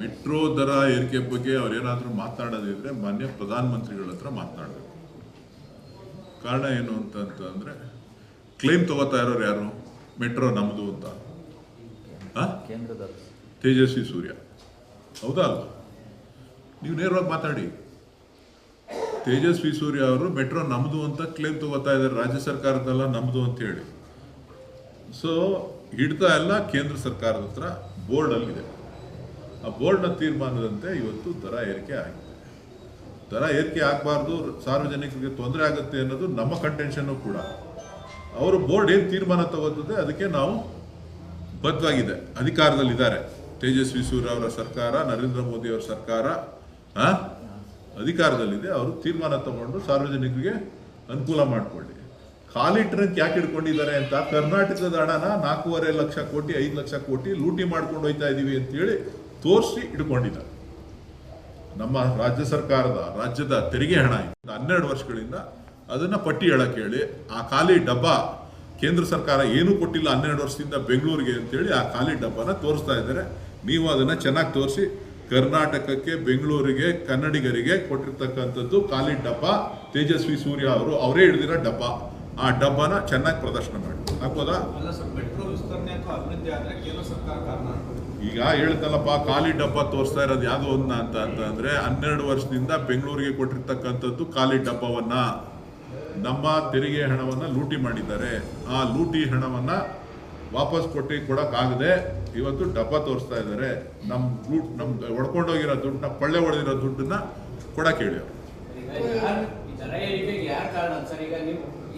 Metro ದರ ಏರಿಕೆ ಬಗ್ಗೆ ಅವರೇನಾದರೂ ಮಾತನಾಡೋದಿದ್ರೆ ಮಾನ್ಯ ಪ್ರಧಾನಮಂತ್ರಿಗಳ ಹತ್ರ ಮಾತನಾಡಬೇಕು. ಕಾರಣ ಏನು ಅಂತ ಕ್ಲೇಮ್ ಕ್ಲೈಮ್ ತಗೋತಾ ಇರೋರು ಯಾರು? ಮೆಟ್ರೋ ನಮ್ಮದು ಅಂತ. ತೇಜಸ್ವಿ ಸೂರ್ಯ. ಹೌದಾ ಅಲ್ವಾ? ನೀವು ನೇರವಾಗಿ ಮಾತಾಡಿ. ತೇಜಸ್ವಿ ಸೂರ್ಯ ಅವರು ಮೆಟ್ರೋ ನಮ್ಮದು ಅಂತ ಕ್ಲೇಮ್ ತಗೋತಾ ಇದ್ದಾರೆ ರಾಜ್ಯ ಸರ್ಕಾರದಲ್ಲ ನಮ್ಮದು ಅಂತ ಹೇಳಿ. ಸೊ ಹಿಡ್ತಾ ಎಲ್ಲ ಕೇಂದ್ರ ಸರ್ಕಾರದ ಹತ್ರ ಬೋರ್ಡಲ್ಲಿದೆ ಆ ಬೋರ್ಡ್ನ ತೀರ್ಮಾನದಂತೆ ಇವತ್ತು ದರ ಏರಿಕೆ ಆಗಿದೆ. ದರ ಏರಿಕೆ ಆಗಬಾರ್ದು, ಸಾರ್ವಜನಿಕರಿಗೆ ತೊಂದರೆ ಆಗುತ್ತೆ ಅನ್ನೋದು ನಮ್ಮ ಕಂಟೆನ್ಷನ್ನು ಕೂಡ. ಅವರು ಬೋರ್ಡ್ ಏನು ತೀರ್ಮಾನ ತಗೋತದೆ ಅದಕ್ಕೆ ನಾವು ಬದ್ಧವಾಗಿದೆ. ಅಧಿಕಾರದಲ್ಲಿದ್ದಾರೆ. ತೇಜಸ್ವಿ ಸೂರ್ಯ ಅವರ ಸರ್ಕಾರ, ನರೇಂದ್ರ ಮೋದಿ ಅವರ ಸರ್ಕಾರ? ಅಧಿಕಾರದಲ್ಲಿದೆ. ಅವರು ತೀರ್ಮಾನ ತಗೊಂಡು ಸಾರ್ವಜನಿಕರಿಗೆ ಅನುಕೂಲ ಮಾಡಿಕೊಳ್ಳಿ. ಖಾಲಿ ಟ್ರಂಕ್ ಯಾಕೆ ಹಿಡ್ಕೊಂಡಿದ್ದಾರೆ ಅಂತ, ಕರ್ನಾಟಕದ ಹಣನ ನಾಲ್ಕೂವರೆ ಲಕ್ಷ ಕೋಟಿ, ಐದು ಲಕ್ಷ ಕೋಟಿ ಲೂಟಿ ಮಾಡ್ಕೊಂಡು ಹೋಯ್ತಾ ಇದ್ದೀವಿ ಅಂತೇಳಿ ತೋರಿಸಿ ಇಟ್ಕೊಂಡಿದ್ದಾರೆ ನಮ್ಮ ರಾಜ್ಯ ಸರ್ಕಾರದ, ರಾಜ್ಯದ ತೆರಿಗೆ ಹಣ ಇದೆ. ಹನ್ನೆರಡು ವರ್ಷಗಳಿಂದ ಅದನ್ನು ಪಟ್ಟಿ ಹೇಳಕ್ಕೆ ಹೇಳಿ, ಆ ಖಾಲಿ ಡಬ್ಬ ಕೇಂದ್ರ ಸರ್ಕಾರ ಏನೂ ಕೊಟ್ಟಿಲ್ಲ ಹನ್ನೆರಡು ವರ್ಷದಿಂದ ಬೆಂಗಳೂರಿಗೆ ಅಂತೇಳಿ ಆ ಖಾಲಿ ಡಬ್ಬನ ತೋರಿಸ್ತಾ ಇದ್ದಾರೆ. ನೀವು ಅದನ್ನು ಚೆನ್ನಾಗಿ ತೋರಿಸಿ ಕರ್ನಾಟಕಕ್ಕೆ, ಬೆಂಗಳೂರಿಗೆ, ಕನ್ನಡಿಗರಿಗೆ ಕೊಟ್ಟಿರ್ತಕ್ಕಂಥದ್ದು ಖಾಲಿ ಡಬ್ಬ. ತೇಜಸ್ವಿ ಸೂರ್ಯ ಅವರು, ಅವರೇ ಹಿಡಿದಿರೋ ಡಬ್ಬ. ಆ ಡಬ್ಬನ ಚೆನ್ನಾಗಿ ಪ್ರದರ್ಶನ ಮಾಡಿ. ಹಾಕೋದಾ ಈಗ ಹೇಳ್ತಲ್ಲಪ್ಪ ಖಾಲಿ ಡಬ್ಬ ತೋರಿಸ್ತಾ ಇರೋದು ಯಾವುದು ಒಂದು ಅಂತ ಅಂತಂದರೆ ಹನ್ನೆರಡು ವರ್ಷದಿಂದ ಬೆಂಗಳೂರಿಗೆ ಕೊಟ್ಟಿರ್ತಕ್ಕಂಥದ್ದು ಖಾಲಿ ಡಬ್ಬವನ್ನ ನಮ್ಮ ತೆರಿಗೆ ಹಣವನ್ನ ಲೂಟಿ ಮಾಡಿದ್ದಾರೆ ಆ ಲೂಟಿ ಹಣವನ್ನ ವಾಪಸ್ ಕೊಟ್ಟು ಕೊಡೋಕ್ಕಾಗದೆ ಇವತ್ತು ಡಬ್ಬ ತೋರಿಸ್ತಾ ಇದ್ದಾರೆ ನಮ್ ಲೂಟ್ ನಮ್ ಹೊಡ್ಕೊಂಡೋಗಿರೋ ದುಡ್ಡನ್ನ ಪಳ್ಳೆ ಹೊಡೆದಿರೋ ದುಡ್ಡನ್ನ ಕೊಡಕ್ಕೆ ಹೇಳಿ ಅವರು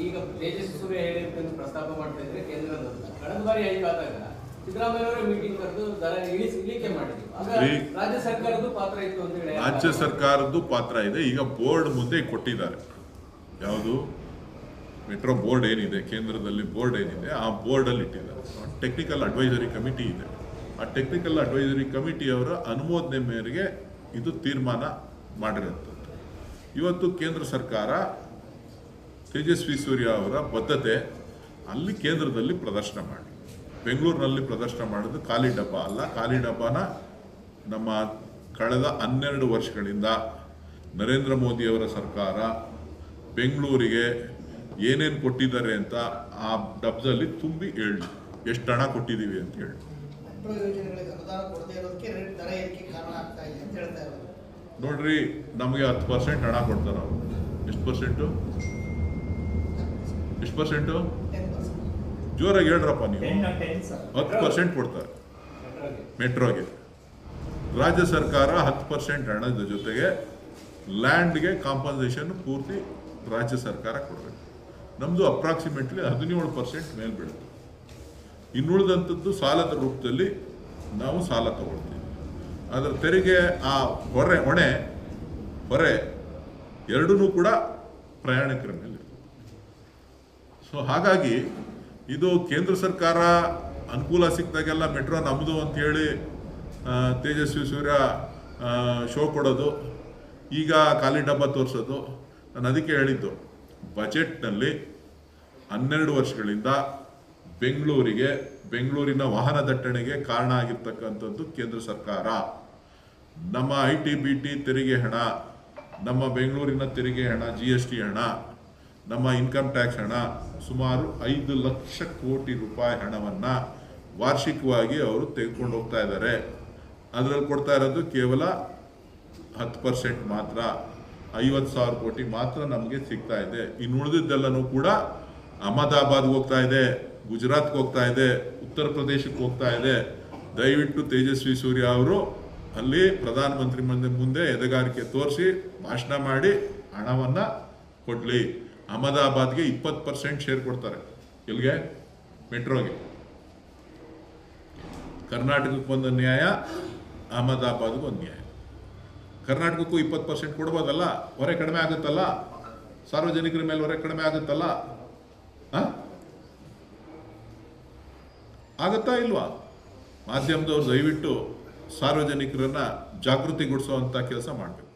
ಈಗ ಪ್ರಸ್ತಾಪ ಮಾಡ್ತಾ ಇದ್ರೆ ಕೇಂದ್ರದ ಕಳೆದ ಬಾರಿ ಆದಾಗ ರಾಜ್ಯ ಸರ್ಕಾರದ್ದು ಪಾತ್ರ ಇದೆ. ಈಗ ಬೋರ್ಡ್ ಮುಂದೆ ಕೊಟ್ಟಿದ್ದಾರೆ. ಯಾವುದು? ಮೆಟ್ರೋ ಬೋರ್ಡ್ ಏನಿದೆ? ಕೇಂದ್ರದಲ್ಲಿ ಬೋರ್ಡ್ ಏನಿದೆ? ಆ ಬೋರ್ಡಲ್ಲಿ ಇಟ್ಟಿದ್ದಾರೆ. ಟೆಕ್ನಿಕಲ್ ಅಡ್ವೈಸರಿ ಕಮಿಟಿ ಇದೆ. ಆ ಟೆಕ್ನಿಕಲ್ ಅಡ್ವೈಸರಿ ಕಮಿಟಿಯವರ ಅನುಮೋದನೆ ಮೇರೆಗೆ ಇದು ತೀರ್ಮಾನ ಮಾಡಿರುವಂಥದ್ದು. ಇವತ್ತು ಕೇಂದ್ರ ಸರ್ಕಾರ ತೇಜಸ್ವಿ ಸೂರ್ಯ ಅವರ ಬದ್ಧತೆ ಅಲ್ಲಿ ಕೇಂದ್ರದಲ್ಲಿ ಪ್ರದರ್ಶನ ಮಾಡಿ. ಬೆಂಗಳೂರಿನಲ್ಲಿ ಪ್ರದರ್ಶನ ಮಾಡೋದು ಖಾಲಿ ಡಬ್ಬ ಅಲ್ಲ. ಖಾಲಿ ಡಬ್ಬನ ನಮ್ಮ ಕಳೆದ ಹನ್ನೆರಡು ವರ್ಷಗಳಿಂದ ನರೇಂದ್ರ ಮೋದಿಯವರ ಸರ್ಕಾರ ಬೆಂಗಳೂರಿಗೆ ಏನೇನು ಕೊಟ್ಟಿದ್ದಾರೆ ಅಂತ ಆ ಡಬ್ಬದಲ್ಲಿ ತುಂಬಿ ಹೇಳಿ ಎಷ್ಟು ಹಣ ಕೊಟ್ಟಿದ್ದೀವಿ ಅಂತ ಹೇಳಿ ನೋಡ್ರಿ ನಮಗೆ ಹತ್ತು ಪರ್ಸೆಂಟ್ ಹಣ ಕೊಡ್ತಾರೆ ಅವರು. ಎಷ್ಟು ಪರ್ಸೆಂಟು? ಎಷ್ಟು ಪರ್ಸೆಂಟ್? ಜೋರಾಗಿ ಹೇಳ್ರಪ್ಪ ನೀವು. ಹತ್ತು ಪರ್ಸೆಂಟ್ ಕೊಡ್ತಾರೆ. ಮೆಟ್ರೋಗೆ. ರಾಜ್ಯ ಸರ್ಕಾರ ಹತ್ತು ಪರ್ಸೆಂಟ್ ಹಣದ ಜೊತೆಗೆ ಲ್ಯಾಂಡ್ಗೆ ಕಾಂಪನ್ಸೇಷನ್ ಪೂರ್ತಿ ರಾಜ್ಯ ಸರ್ಕಾರ ಕೊಡಬೇಕು. ನಮ್ಮದು ಅಪ್ರಾಕ್ಸಿಮೇಟ್ಲಿ ಹದಿನೇಳು ಪರ್ಸೆಂಟ್ ಮೇಲೆ ಬೀಳುತ್ತೆ. ಇನ್ನುಳಿದಂಥದ್ದು ಸಾಲದ ರೂಪದಲ್ಲಿ ನಾವು ಸಾಲ ತಗೊಳ್ತೀವಿ. ಅದರ ತೆರಿಗೆ ಆ ಹೊರೆ ಹೊಣೆ ಹೊರೆ ಎರಡೂ ಕೂಡ ಪ್ರಯಾಣಿಕರ ಮೇಲೆ. ಸೊ ಹಾಗಾಗಿ ಇದು ಕೇಂದ್ರ ಸರ್ಕಾರ ಅನುಕೂಲ ಸಿಕ್ಕಿದಾಗೆಲ್ಲ ಮೆಟ್ರೋ ನಮ್ಮದು ಆ, ತೇಜಸ್ವಿ ಸೂರ್ಯ ಶೋ ಕೊಡೋದು ಈಗ ಖಾಲಿ ಡಬ್ಬ ತೋರಿಸೋದು. ನಾನು ಅದಕ್ಕೆ ಹೇಳಿದ್ದು ಬಜೆಟ್ನಲ್ಲಿ ಹನ್ನೆರಡು ವರ್ಷಗಳಿಂದ ಬೆಂಗಳೂರಿಗೆ ಬೆಂಗಳೂರಿನ ವಾಹನ ದಟ್ಟಣೆಗೆ ಕಾರಣ ಆಗಿರ್ತಕ್ಕಂಥದ್ದು ಕೇಂದ್ರ ಸರ್ಕಾರ. ನಮ್ಮ ಐ ಟಿ ಬಿ ಟಿ ತೆರಿಗೆ ಹಣ ನಮ್ಮ ಬೆಂಗಳೂರಿನ ತೆರಿಗೆ ಹಣ ಜಿ ಎಸ್ ಟಿ ಹಣ ನಮ್ಮ ಇನ್ಕಮ್ ಟ್ಯಾಕ್ಸ್ ಹಣ ಸುಮಾರು ಐದು ಲಕ್ಷ ಕೋಟಿ ರೂಪಾಯಿ ಹಣವನ್ನ ವಾರ್ಷಿಕವಾಗಿ ಅವರು ತೆಗೆದುಕೊಂಡು ಹೋಗ್ತಾ ಇದ್ದಾರೆ. ಅದರಲ್ಲಿ ಕೊಡ್ತಾ ಇರೋದು ಕೇವಲ ಹತ್ತು ಪರ್ಸೆಂಟ್ ಮಾತ್ರ, ಐವತ್ತು ಸಾವಿರ ಕೋಟಿ ಮಾತ್ರ ನಮಗೆ ಸಿಗ್ತಾ ಇದೆ. ಇನ್ನು ಕೂಡ ಅಹಮದಾಬಾದ್ಗೆ ಹೋಗ್ತಾ ಇದೆ, ಗುಜರಾತ್ಗೆ ಹೋಗ್ತಾ ಇದೆ, ಉತ್ತರ ಪ್ರದೇಶಕ್ಕೆ ಹೋಗ್ತಾ ಇದೆ. ದಯವಿಟ್ಟು ತೇಜಸ್ವಿ ಸೂರ್ಯ ಅವರು ಅಲ್ಲಿ ಪ್ರಧಾನಮಂತ್ರಿ ಮುಂದೆ ಮುಂದೆ ಎದೆಗಾರಿಕೆ ತೋರಿಸಿ, ಭಾಷಣ ಮಾಡಿ ಹಣವನ್ನು ಕೊಡ್ಲಿ. ಅಹಮದಾಬಾದ್ಗೆ ಇಪ್ಪತ್ತು ಪರ್ಸೆಂಟ್ ಶೇರ್ ಕೊಡ್ತಾರೆ. ಎಲ್ಲಿಗೆ ಮೆಟ್ರೋಗೆ. ಕರ್ನಾಟಕಕ್ಕೆ ಒಂದು ನ್ಯಾಯ, ಅಹಮದಾಬಾದ್ಗೆ ಒಂದು ನ್ಯಾಯ. ಕರ್ನಾಟಕಕ್ಕೂ ಇಪ್ಪತ್ತು ಪರ್ಸೆಂಟ್ ಕೊಡ್ಬೋದಲ್ಲ? ಹೊರೆ ಕಡಿಮೆ ಆಗುತ್ತಲ್ಲ? ಸಾರ್ವಜನಿಕರ ಮೇಲೆ ಹೊರೆ ಕಡಿಮೆ ಆಗುತ್ತಲ್ಲ? ಆಗುತ್ತಾ ಇಲ್ವಾ? ಮಾಧ್ಯಮದವ್ರು ದಯವಿಟ್ಟು ಸಾರ್ವಜನಿಕರನ್ನ ಜಾಗೃತಿಗೊಳಿಸುವಂಥ ಕೆಲಸ ಮಾಡಬೇಕು.